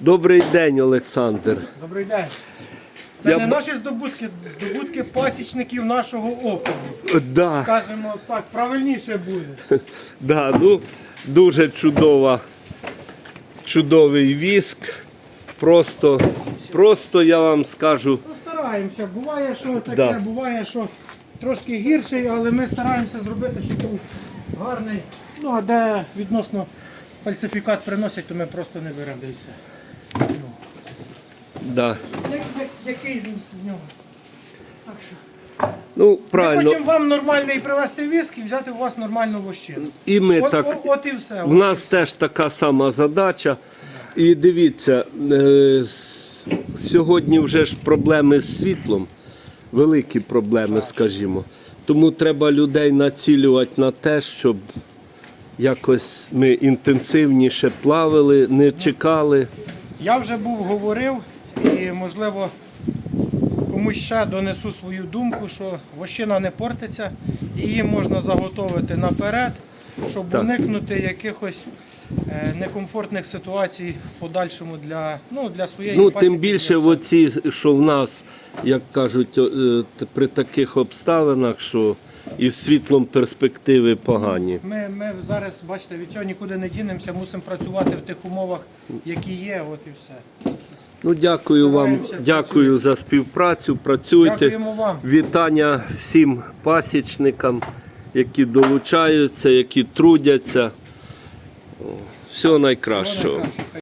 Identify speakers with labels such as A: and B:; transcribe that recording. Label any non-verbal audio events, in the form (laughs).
A: Добрий день, Олександр.
B: Добрий день. Це
A: Я
B: не
A: б-
B: наші здобутки, здобутки пасічників нашого округу.
A: Да,
B: Скажемо так, правильніше буде. (laughs)
A: да, ну, дуже чудова, чудовий віск. Просто, просто я вам скажу,
B: Ну, стараємося. Буває, що таке,
A: Да.
B: буває, що трошки гірший, але ми стараємося зробити, щоб був гарний. Ну, а де відносно фальсифікат приносять, то ми просто не беремо.
A: Да.
B: Як, як, який з, з нього? Так що.
A: ну
B: Ми
A: правильно,
B: хочемо вам нормальний привезти віск і взяти у вас нормальну вощину.
A: і ми
B: От,
A: так.
B: от, от і все.
A: В нас теж така сама задача. І дивіться, е, с- сьогодні вже ж проблеми з світлом, великі проблеми, скажімо. Тому треба людей націлювати на те, щоб якось ми інтенсивніше плавали, не чекали.
B: Я вже був говорив і можливо комусь ще донесу свою думку, що вощина не портиться, і її можна заготовити наперед, щоб
A: Так.
B: уникнути якихось е, некомфортних ситуацій в подальшому для, ну, для своєї
A: Ну,
B: пасіки,
A: тим більше в оці, що в нас, як кажуть, е, при таких обставинах, що із світлом перспективи погані.
B: Ми, ми зараз, бачите, від цього нікуди не дінемося, мусимо працювати в тих умовах, які є, от і все.
A: Ну, дякую вам, дякую за співпрацю. Працюйте.
B: Дякуємо вам.
A: Вітання всім пасічникам, які долучаються, які трудяться. Всього найкращого.